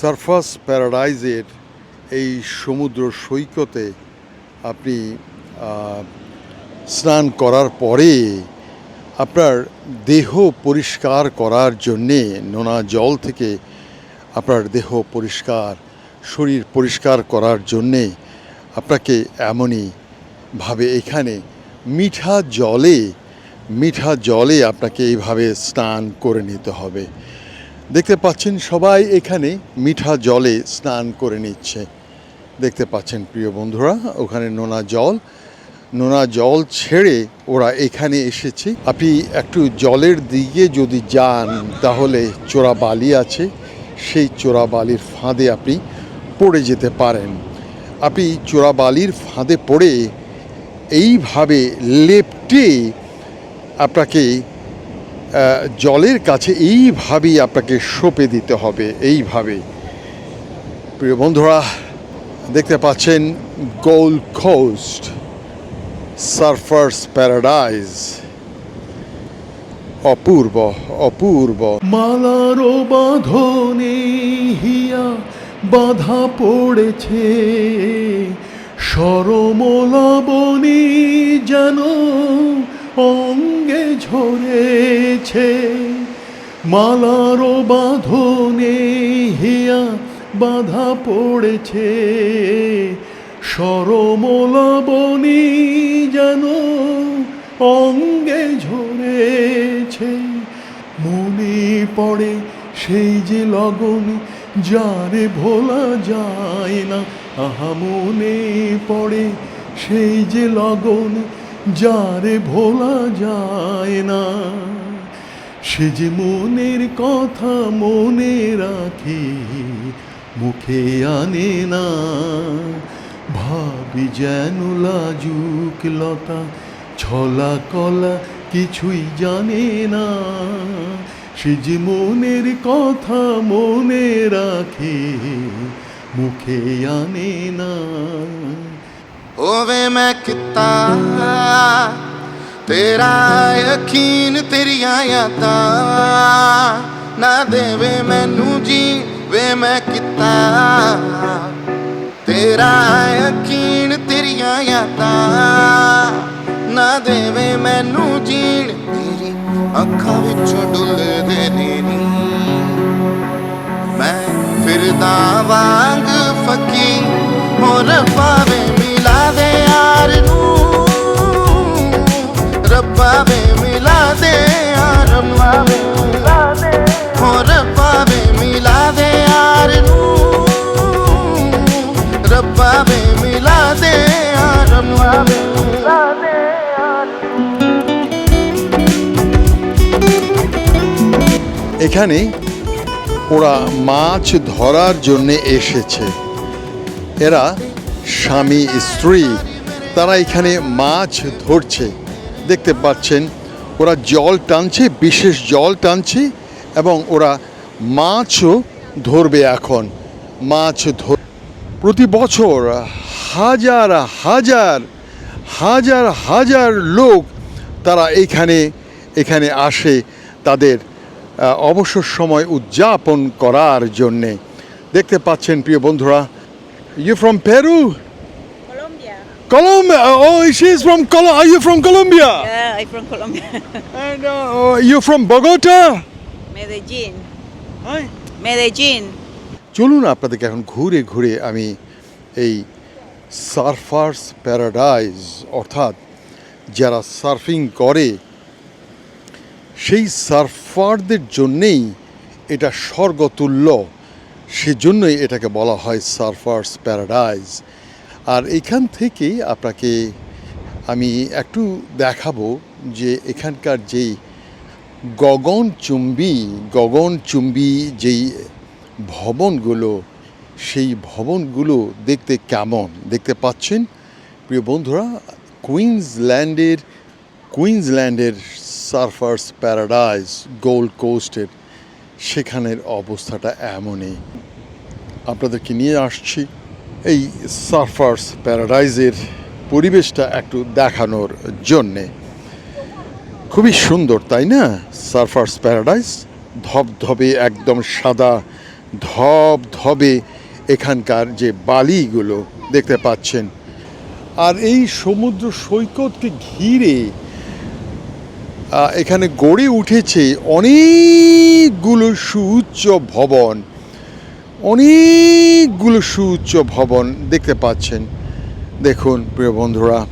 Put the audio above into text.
সারফাস প্যারাডাইজের এই সমুদ্র সৈকতে আপনি স্নান করার পরে আপনার দেহ পরিষ্কার করার জন্যে নোনা জল থেকে আপনার দেহ পরিষ্কার, শরীর পরিষ্কার করার জন্যে আপনাকে এমনই ভাবে এখানে মিঠা জলে মিঠা জলে আপনাকে এইভাবে স্নান করে নিতে হবে। দেখতে পাচ্ছেন সবাই এখানে মিঠা জলে স্নান করে নিচ্ছে। দেখতে পাচ্ছেন প্রিয় বন্ধুরা, ওখানে নোনা জল। নোনা জল ছেড়ে ওরা এখানে এসেছে। আপনি একটু জলের দিকে যদি যান, তাহলে চোরা বালি আছে। সেই চোরা বালির ফাঁদে আপনি পড়ে যেতে পারেন। আপনি চোরা বালির ফাঁদে পড়ে এইভাবে লেপটে আপনাকে জলের কাছে এইভাবেই আপনাকে সঁপে দিতে হবে এইভাবে প্রিয় বন্ধুরা, দেখতে পাচ্ছেন গোল্ড কোস্ট সার্ফার্স প্যারাডাইজ অপূর্ব অপূর্ব। মালারো বাঁধনে হিয়া বাধা পড়েছে সরমলাবনী ঝরেছে মালারো বাঁধনে হিয়া বাধা পড়েছে। সরমলাবনী যেন অঙ্গে ঝরেছে। মনে পড়ে সেই যে লগন, যারে ভোলা যায় না। আহা, মনে পড়ে সেই যে লগন, যারে ভোলা যায় না। সে যে মনের কথা মনে রাখে, মুখে আনে না। ভাবি যেন লাজুক লতা, ছলা কলা কিছুই জানে না। সে যে মনের কথা মনে রাখে, মুখে আনে না। ওবে ম্যাকতা ਤੇਰਾ ਯਕੀਨ ਤੇਰੀਆਂ ਯਾਦਾਂ ਨਾ ਦੇਵੇ ਮੈਨੂੰ ਜੀ ਵੇ ਮੈਂ ਕਿਤਾ। ਤੇਰਾ ਯਕੀਨ ਤੇਰੀਆਂ ਯਾਦਾਂ ਨਾ ਦੇਵੇ ਮੈਨੂੰ ਜੀਣ। ਤੇਰੀ ਅੱਖਾਂ ਵਿੱਚੋਂ ਡੁੱਲਦੇ ਨੇ ਨੀ। ਮੈਂ ਫਿਰਦਾ ਵਾਂਗ ਫਕੀ ਹੋਰ ਪਾਵੇ এখানে ওরা মাছ ধরার জন্য এসেছে। এরা স্বামী, স্ত্রী, তারা এখানে মাছ ধরছে। দেখতে পাচ্ছেন, ওরা জল টানছে, বিশেষ জল টানছে এবং ওরা মাছও ধরবে এখন। মাছ ধর প্রতি বছর হাজার হাজার হাজার হাজার লোক তারা এখানে এখানে আসে তাদের অবসর সময় উদযাপন করার জন্যে। দেখতে পাচ্ছেন প্রিয় বন্ধুরা ইউ ফ্রম ফেরু চলুন আপনাদেরকে এখন ঘুরে ঘুরে আমি এই সার্ফার্স প্যারাডাইজ অর্থাৎ যারা সার্ফিং করে সেই সার্ফারদের জন্যেই এটা স্বর্গতুল্য। সেজন্যই এটাকে বলা হয় সার্ফার্স প্যারাডাইজ। আর এখান থেকে আপনাকে আমি একটু দেখাবো যে এখানকার যেই গগনচুম্বী গগনচুম্বী যেই ভবনগুলো, সেই ভবনগুলো দেখতে কেমন? দেখতে পাচ্ছেন? প্রিয় বন্ধুরা, কুইন্সল্যান্ডের কুইন্সল্যান্ডের সার্ফার্স প্যারাডাইজ গোল্ড কোস্টের সেখানের অবস্থাটা এমনই। আপনাদেরকে নিয়ে আসছি এই সার্ফার্স প্যারাডাইজের পরিবেশটা একটু দেখানোর জন্যে। খুবই সুন্দর, তাই না? সার্ফার্স প্যারাডাইস, ধবধবে, একদম সাদা ধব ধবে এখানকার যে বালিগুলো দেখতে পাচ্ছেন। আর এই সমুদ্র সৈকতকে ঘিরে এখানে গড়ে উঠেছে অনেকগুলো সুউচ্চ ভবন। অনেকগুলো সুউচ্চ ভবন দেখতে পাচ্ছেন। দেখুন প্রিয় বন্ধুরা